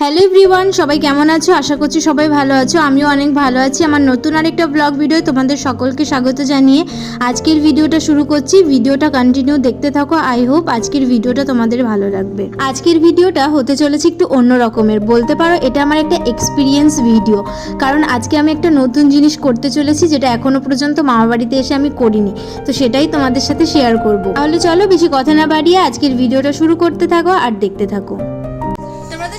Hello everyone সবাই কেমন আছো? আশা করছি সবাই ভালো আছো। আমিও অনেক ভালো আছি। আমার নতুন আরেকটা ব্লগ ভিডিও তোমাদের সকলকে স্বাগত জানিয়ে আজকের ভিডিওটা শুরু করছি। ভিডিওটা কন্টিনিউ দেখতে থাকো। আই হোপ আজকের ভিডিওটা তোমাদের ভালো লাগবে। আজকের ভিডিওটা হতে চলেছে একটু অন্য রকমের। বলতে পারো, এটা আমার একটা এক্সপিরিয়েন্স ভিডিও কারণ আজকে আমি একটা নতুন জিনিস করতে চলেছি, যেটা এখনও পর্যন্ত মামা বাড়িতে এসে আমি করিনি। তো সেটাই তোমাদের সাথে শেয়ার করব। তাহলে চলো, বেশি কথা না বাড়িয়ে আজকের ভিডিওটা শুরু করতে থাকো আর দেখতে থাকো।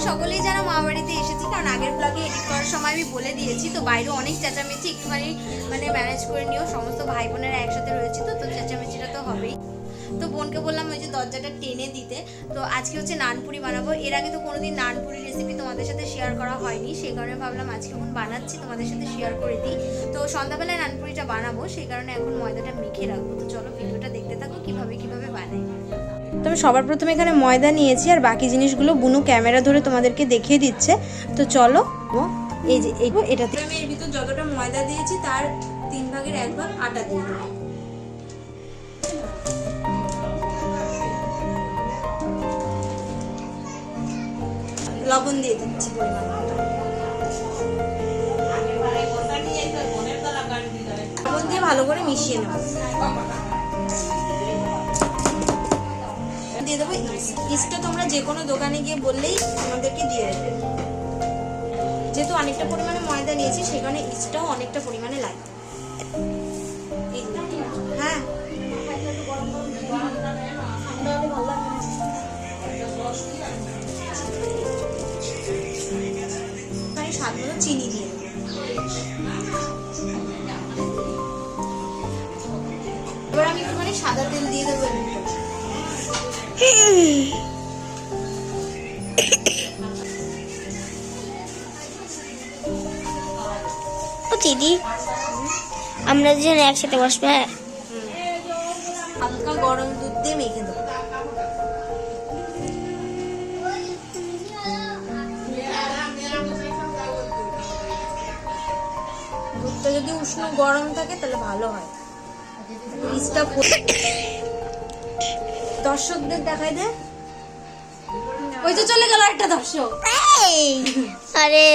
সকলেই যারা মা বাড়িতে এসেছি, কারণ আগের ব্লগে এডিট করার সময় আমি বলে দিয়েছি, তো বাইরে অনেক চেঁচামেচি একটুখানি মানে ম্যানেজ করে নিও, সমস্ত ভাই বোনেরা একসাথে রয়েছে তো তো চেঁচামেচিটা তো হবেই। তো বোনকে বললাম ওই যে দরজাটা টেনে দিতে, তো আজকে হচ্ছে নানপুরি বানাবো। এর আগে তো কোনোদিন নানপুরি রেসিপি তোমাদের সাথে শেয়ার করা হয়নি, সেই কারণে ভাবলাম আজকে এখন বানাচ্ছি, তোমাদের সাথে শেয়ার করে দিই। তো সন্ধ্যাবেলায় নানপুরিটা বানাবো, সেই কারণে এখন ময়দাটা মেখে রাখব। তো চলো ভিডিওটা দেখতে থাকো, কীভাবে তবে সবার প্রথমে এখানে ময়দা নিয়েছি আর বাকি জিনিসগুলো বুনু ক্যামেরা ধরে তোমাদেরকে দেখিয়ে দিচ্ছে। তো চলো, এই যে এই এটাতে। আমি এর ভিতর যতটা ময়দা দিয়েছি, তার তিন ভাগের এক ভাগ আটা দিয়ে দেবো। লবণ দিয়ে দিচ্ছি পরিমাণ। লবণ দিয়ে ভালো করে মিশিয়ে নেব। ইস্টটা তোমরা যে কোনো দোকানে গিয়ে বললেই আমাদেরকে দিয়ে দেবে যেহেতু অনেকটা পরিমাণে ময়দা নিয়েছি, সেখানে ইস্টটাও অনেকটা পরিমাণে লাগে ও দিদি, আমরা দুজন একসাথে বসবে হালকা গরম দুধ দিয়ে মেখে দেবো দুধটা যদি উষ্ণ গরম থাকে, তাহলে ভালো হয়। দর্শকদের দেখাই দে। ওই তো চলে গেল একটা দর্শক। আরে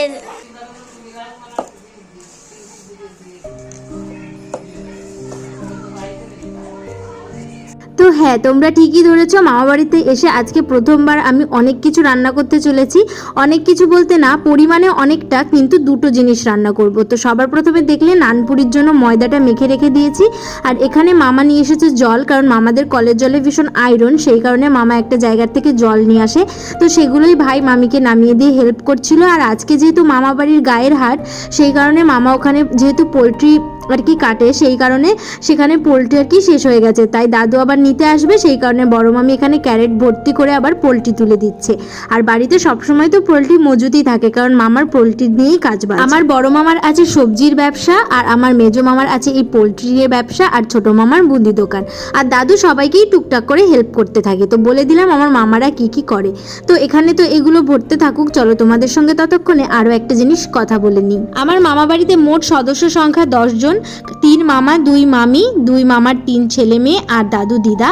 তো হ্যাঁ তোমরা ঠিকই ধরেছ মামা বাড়িতে এসে আজকে প্রথমবার আমি অনেক কিছু রান্না করতে চলেছি। অনেক কিছু বলতে না, পরিমাণে অনেকটা কিন্তু দুটো জিনিস রান্না করব। তো সবার প্রথমে দেখলে নানপুরির জন্য ময়দাটা মেখে রেখে দিয়েছি। আর এখানে মামা নিয়ে এসেছে জল, কারণ মামাদের কলের জলে ভীষণ আয়রন সেই কারণে মামা একটা জায়গার থেকে জল নিয়ে আসে। তো সেগুলোই ভাই মামিকে নামিয়ে দিয়ে হেল্প করছিল। আর আজকে যেহেতু মামা বাড়ির গায়ের হাট সেই কারণে মামা ওখানে যেহেতু পোলট্রি আর কি কাটে? সেই কারণে সেখানে পোলট্রি আর কি শেষ হয়ে গেছে। তাই দাদু আবার নিতে আসবে, সেই কারণে বড় মামি এখানে ক্যারেট ভর্তি করে আবার পোলট্রি তুলে দিচ্ছে। আর বাড়িতে সবসময় তো পোলট্রি মজুতই থাকে, কারণ মামার পোলট্রি নিয়েই কাজ বাজ। আমার বড় মামার আছে সবজির ব্যবসা, আর আমার মেজো মামার আছে এই পোলট্রির ব্যবসা, আর ছোট মামার বুন্দি দোকান। আর দাদু সবাইকেই টুকটাক করে হেল্প করতে থাকে। তো বলে দিলাম আমার মামারা কি কি করে। তো এখানে তো এগুলো ভরতে থাকুক, চলো তোমাদের সঙ্গে ততক্ষণে আরও একটা জিনিস কথা বলে নিই। আমার মামা বাড়িতে মোট সদস্য সংখ্যা জন তিন মামা, দুই মামি, দুই মামার তিন ছেলে মেয়ে আর দাদু দিদা।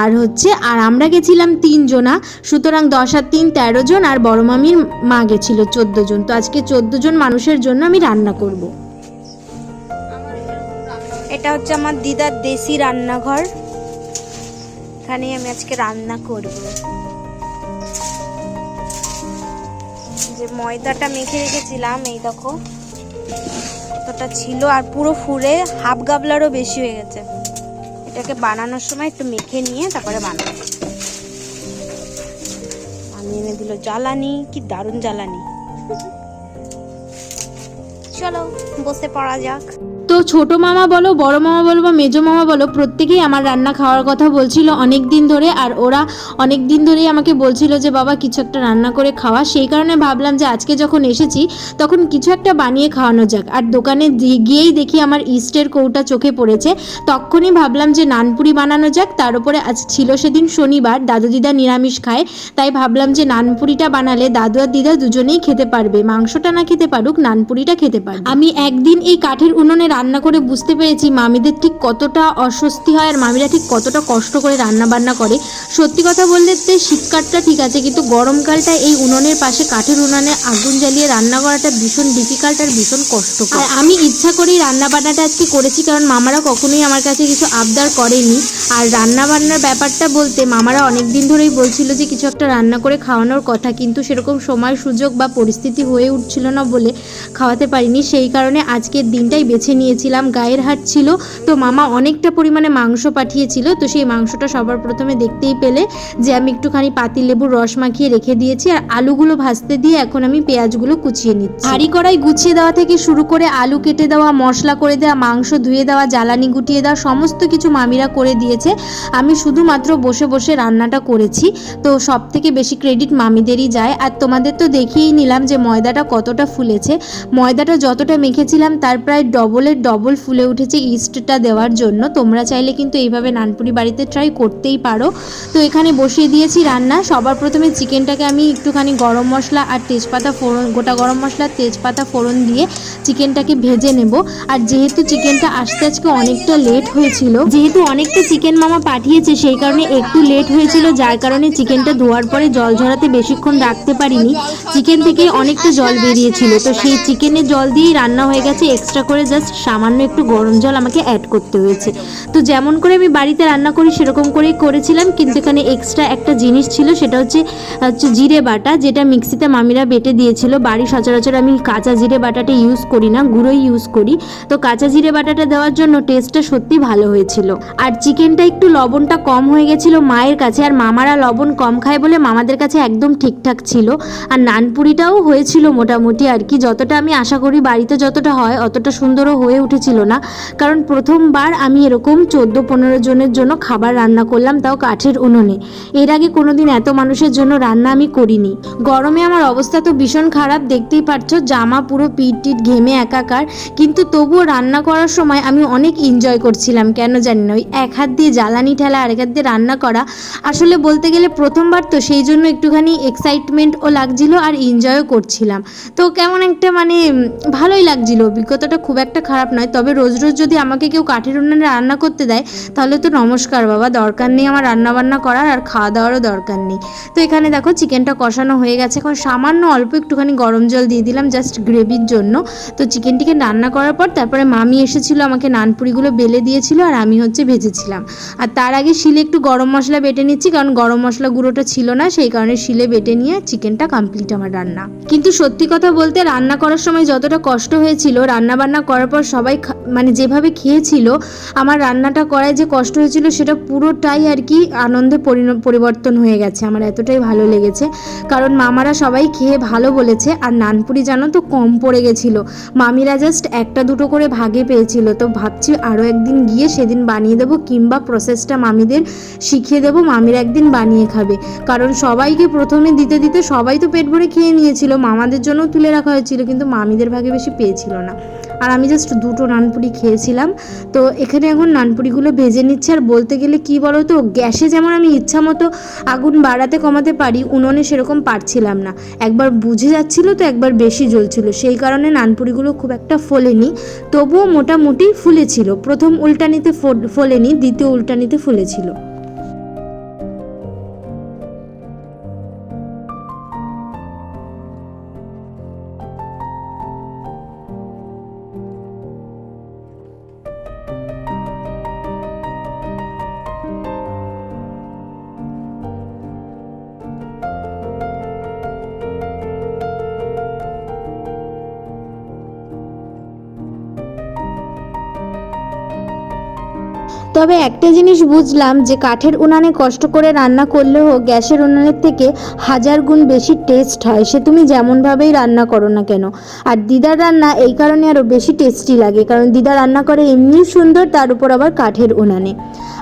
আর হচ্ছে, আর আমরা গেছিলাম তিনজনা সুতরাং দশ আর তিন তেরো জন আর বড় মামির মা গেছিল চোদ্দ জন। তো আজকে চোদ্দ জন মানুষের জন্য আমি রান্না করব। এটা হচ্ছে আমার দিদার দেশি রান্নাঘর। এখানে আমি আজকে রান্না করব। যে ময়দাটা মেখে রেখেছিলাম, এই দেখো। এতটা ছিল আর পুরো ফুলে হাফ গাবলারও বেশি হয়ে গেছে। এটাকে বানানোর সময় একটু মেখে নিয়ে তারপরে বানাবো। আমি এনে দিল জ্বালানি কি দারুণ জ্বালানি। চলো বসে পড়া যাক। তো ছোট মামা বলো, বড় মামা বলো বা মেজো মামা বলো, প্রত্যেকেই আমার রান্না খাওয়ার কথা বলছিল অনেক দিন ধরে আর ওরা অনেক দিন ধরেই আমাকে বলছিল যে, বাবা, কিছু একটা রান্না করে খাওয়া। সেই কারণে ভাবলাম যে, আজকে যখন এসেছি, তখন কিছু একটা বানিয়ে খাওয়ানো যাক। আর দোকানে গিয়েই দেখি আমার ইস্টের কৌটা চোখে পড়েছে। তখনই ভাবলাম যে, নানপুরি বানানো যাক। তার উপরে আজ ছিল সেদিন শনিবার, দাদু দিদা নিরামিষ খায়। তাই ভাবলাম যে, নানপুরিটা বানালে দাদু আর দিদা দুজনেই খেতে পারবে। মাংসটা না খেতে পারুক, নানপুরিটা খেতে পারবে। আমি একদিন এই কাঠের উনুনে রান্না করে বুঝতে পেরেছি মামিদের ঠিক কতটা অস্বস্তি হয় আর মামিরা ঠিক কতটা কষ্ট করে রান্না বান্না করে। সত্যি কথা বললে তো শীতকালটা ঠিক আছে, কিন্তু গরমকালটা এই উনুনের পাশে কাঠের উনুনে আগুন জ্বালিয়ে রান্না করাটা ভীষণ ডিফিকাল্ট আর ভীষণ কষ্ট আর আমি ইচ্ছা করেই রান্না বান্নাটা আজকে করেছি, কারণ মামারা কখনোই আমার কাছে কিছু আবদার করেনি। আর রান্না বান্নার ব্যাপারটা বলতে মামারা অনেক দিন ধরেই বলছিল যে কিছু একটা রান্না করে খাওয়ানোর কথা, কিন্তু সেরকম সময় সুযোগ বা পরিস্থিতি হয়ে উঠছিল না বলে খাওয়াতে পারিনি। সেই কারণে আজকের দিনটাই বেছে নিয়েছিলাম, গায়ের হাট ছিল। তো মামা অনেকটা পরিমাণে মাংস পাঠিয়েছিল। তো সেই মাংসটা সবার প্রথমে দেখতেই পেলে যে আমি একটুখানি পাতিল লেবুর রস মাখিয়ে রেখে দিয়েছি আর আলুগুলো ভাজতে দিয়ে এখন আমি পেঁয়াজগুলো কুচিয়ে নিচ্ছি। হাঁড়ি কড়াই গুছিয়ে দেওয়া থেকে শুরু করে আলু কেটে দেওয়া, মশলা করে দেওয়া, মাংস ধুয়ে দেওয়া, জ্বালানি গুটিয়ে দেওয়া, সমস্ত কিছু মামিরা করে দিয়েছে। আমি শুধুমাত্র বসে বসে রান্নাটা করেছি। তো সব থেকে বেশি ক্রেডিট মামিদেরই যায়। আর তোমাদের তো দেখিয়েই নিলাম যে ময়দাটা কতটা ফুলেছে। ময়দাটা যতটা মেখেছিলাম তার প্রায় ডবলের ডবল ফুলে উঠেছে ইস্টটা দেওয়ার জন্য। তোমরা চাইলে কিন্তু এইভাবে নানপুরি বাড়িতে ট্রাই করতেই পারো। তো এখানে বসিয়ে দিয়েছি রান্না। সবার প্রথমে চিকেনটাকে আমি একটুখানি গরম মশলা আর তেজপাতা ফোড়ন, গোটা গরম মশলা, তেজপাতা ফোড়ন দিয়ে চিকেনটাকে ভেজে নেব। আর যেহেতু চিকেনটা আসতে আজকে অনেকটা লেট হয়েছিল, যেহেতু অনেকটা চিকেন মামা পাঠিয়েছে, সেই কারণে একটু লেট হয়েছিল, যার কারণে চিকেনটা ধোয়ার পরে জল ঝরাতে বেশিক্ষণ রাখতে পারিনি। চিকেন থেকে অনেকটা জল বেরিয়েছিল। তো সেই চিকেনের জল দিয়েই রান্না হয়ে গেছে। এক্সট্রা করে জাস্ট সামান্য একটু গরম জল আমাকে অ্যাড করতে হয়েছে। তো যেমন করে আমি বাড়িতে রান্না করি, সেরকম করেই করেছিলাম, কিন্তু এখানে এক্সট্রা একটা জিনিস ছিল, সেটা হচ্ছে হচ্ছে জিরে বাটা, যেটা মিক্সিতে মামিরা বেটে দিয়েছিল। বাড়ি সচরাচর আমি কাঁচা জিরে বাটাটা ইউজ করি না, গুঁড়োই ইউজ করি। তো কাঁচা জিরে বাটাটা দেওয়ার জন্য টেস্টটা সত্যি ভালো হয়েছিল। আর চিকেনটা একটু লবণটা কম হয়ে গেছিল মায়ের কাছে, আর মামারা লবণ কম খায় বলে মামাদের কাছে একদম ঠিকঠাক ছিল। আর নানপুরিটাও হয়েছিল মোটামুটি আর কি, যতটা আমি আশা করি বাড়িতে যতটা হয়, অতটা সুন্দরও হয়ে উঠেছিল না। কারণ প্রথমবার আমি এরকম চোদ্দ পনেরো জনের জন্য খাবার রান্না করলাম তাও কাঠের উনুনে। এর আগে কোনোদিন এত মানুষের জন্য রান্না আমি করিনি। গরমে আমার অবস্থা তো ভীষণ খারাপ, দেখতেই পারছ জামা পুরো পিট টিট ঘেমে একাকার। কিন্তু তবুও রান্না করার সময় আমি অনেক এনজয় করছিলাম, কেন জানি না? ওই এক হাত দিয়ে জ্বালানি ঠেলা আর এক হাত দিয়ে রান্না করা। আসলে বলতে গেলে প্রথমবার তো সেই জন্য একটুখানি এক্সাইটমেন্টও লাগছিল আর এনজয়ও করছিলাম। তো কেমন একটা মানে ভালোই লাগছিল। অভিজ্ঞতাটা খুব একটা খারাপ নয়। তবে রোজ রোজ যদি আমাকে কেউ কাঠের উনুনে রান্না করতে দেয়, তাহলে তো নমস্কার বাবা, দরকার নেই আমার রান্না বান্না করার আর খাওয়া দাওয়ারও দরকার নেই। তো এখানে দেখো চিকেনটা কষানো হয়ে গেছে। এখন সামান্য অল্প একটুখানি গরম জল দিয়ে দিলাম জাস্ট গ্রেভির জন্য। তো চিকেনটিকে রান্না করার পর তারপরে মামি এসেছিল, আমাকে নানপুরিগুলো বেলে দিয়েছিল আর আমি হচ্ছে ভেজেছিলাম। আর তার আগে শিলে একটু গরম মশলা বেটে নিচ্ছি, কারণ গরম মশলা গুঁড়োটা ছিল না, সেই কারণে শিলে বেটে নিয়ে চিকেনটা কমপ্লিট আমার রান্না। কিন্তু সত্যি কথা বলতে রান্না করার সময় যতটা কষ্ট হয়েছিল রান্না বান্না করার পর সবাই মানে যেভাবে খেয়েছিল, আমার রান্নাটা করায় যে কষ্ট হয়েছিল সেটা পুরোটাই আর কি আনন্দে পরিবর্তন হয়ে গেছে। আমার এতটাই ভালো লেগেছে। কারণ মামারা সবাই খেয়ে ভালো বলেছে। আর নানপুরি জানো তো কম পড়ে গেছিল। মামিরা জাস্ট একটা দুটো করে ভাগে পেয়েছিল। তো ভাবছি আরও একদিন গিয়ে সেদিন বানিয়ে দেবো কিংবা প্রসেসটা মামিদের শিখিয়ে দেবো, মামিরা একদিন বানিয়ে খাবে। কারণ সবাইকে প্রথমে দিতে দিতে সবাই তো পেট ভরে খেয়ে নিয়েছিল। মামাদের জন্য তুলে রাখা হয়েছিল, কিন্তু মামিদের ভাগে বেশি পেয়েছিল না। আর আমি জাস্ট দুটো নানপুরি খেয়েছিলাম। তো এখানে এখন নানপুরিগুলো ভেজে নিচ্ছে। আর বলতে গেলে কি বলো তো গ্যাসে যেমন আমি ইচ্ছা মতো আগুন বাড়াতে কমাতে পারি, উনুনে সেরকম পারছিলাম না। একবার বুঝে যাচ্ছিল তো একবার বেশি জ্বলছিল। সেই কারণে নানপুরিগুলো খুব একটা ফোলেনি। তবুও মোটামুটি ফুলেছিল। প্রথম উল্টানিতে ফোলেনি, দ্বিতীয় উল্টানিতে ফুলেছিল। তবে একটা জিনিস বুঝলাম যে কাঠের উনানে কষ্ট করে রান্না করলেও গ্যাসের উনানের থেকে হাজার গুণ বেশি টেস্ট হয়। সে তুমি যেমনভাবেই রান্না করো না কেন। আর দিদার রান্না এই কারণে আরও বেশি টেস্টি লাগে, কারণ দিদা রান্না করে এমনি সুন্দর, তার উপর আবার কাঠের উনানে।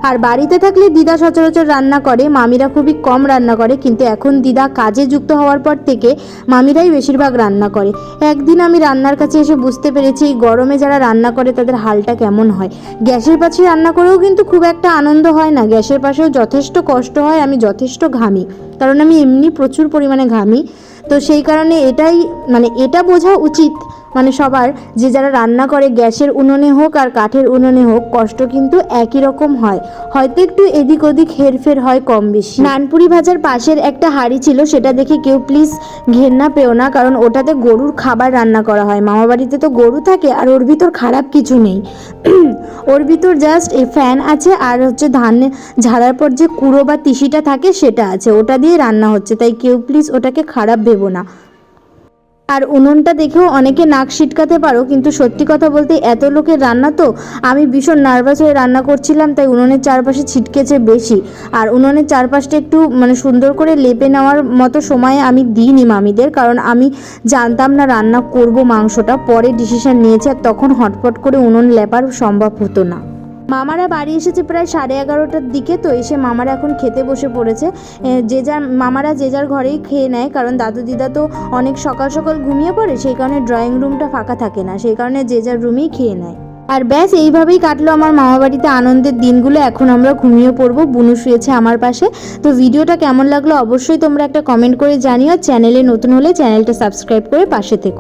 আর বাড়িতে থাকলে দিদা সচরাচর রান্না করে, মামিরা খুবই কম রান্না করে, কিন্তু এখন দিদা কাজে যুক্ত হওয়ার পর থেকে মামিরাই বেশিরভাগ রান্না করে। একদিন আমি রান্নার কাছে এসে বুঝতে পেরেছি এই গরমে যারা রান্না করে তাদের হালটা কেমন হয়। গ্যাসের পাশে রান্না করেও কিন্তু খুব একটা আনন্দ হয় না। গ্যাসের পাশেও যথেষ্ট কষ্ট হয়, আমি যথেষ্ট ঘামি। কারণ আমি এমনি প্রচুর পরিমাণে ঘামি। তো সেই কারণে এটাই মানে এটা বোঝা উচিত মানে সবার যে যারা রান্না করে গ্যাসের উনুনে হোক আর কাঠের উনুনে হোক, কষ্ট কিন্তু একই রকম হয়। হয়তো একটু এদিক ওদিক হেরফের হয় কম বেশি। নানপুরি ভাজার পাশের একটা হাঁড়ি ছিল, সেটা দেখে কেউ প্লিজ ঘেন্না পেও না, কারণ ওটাতে গরুর খাবার রান্না করা হয়। মামা বাড়িতে তো গরু থাকে আর ওর ভিতর খারাপ কিছু নেই। ওর ভিতর জাস্ট এই ফ্যান আছে আর হচ্ছে ধান ঝাড়ার পর যে কুড়ো বা তিসিটা থাকে, সেটা আছে। ওটা দিয়ে রান্না হচ্ছে, তাই কেউ প্লিজ ওটাকে খারাপ ভেবো না। আর উনুনটা দেখেও অনেকে নাক সিটকাতে পারো, কিন্তু সত্যি কথা বলতে এত লোকের রান্না তো আমি ভীষণ নার্ভাস হয়ে রান্না করছিলাম, তাই উনুনের চারপাশে ছিটকেছে বেশি। আর উনুনের চারপাশটা একটু মানে সুন্দর করে লেপে নেওয়ার মতো সময় আমি দিইনি মামিদের, কারণ আমি জানতাম না রান্না করব মাংসটা, পরে ডিসিশন নিয়েছে আর তখন হটপট করে উনুন লেপার সম্ভব হতো না। মামারা বাড়ি এসেছে প্রায় সাড়ে এগারোটার দিকে, তো এসে মামারা এখন খেতে বসে পড়েছে। যে যার, মামারা যে যার ঘরেই খেয়ে নেয়, কারণ দাদু দিদা তো অনেক সকাল সকাল ঘুমিয়ে পড়ে, সেই কারণে ড্রয়িং রুমটা ফাঁকা থাকে না, সেই কারণে যে যার রুমেই খেয়ে নেয়। আর ব্যাস, এইভাবেই কাটলো আমার মামা বাড়িতে আনন্দের দিনগুলো, এখন আমরা ঘুমিয়ে পড়ব বুনু শুয়েছে আমার পাশে। তো ভিডিওটা কেমন লাগল অবশ্যই তোমরা একটা কমেন্ট করে জানিও, চ্যানেলে নতুন হলে চ্যানেলটা সাবস্ক্রাইব করে পাশে থেকো।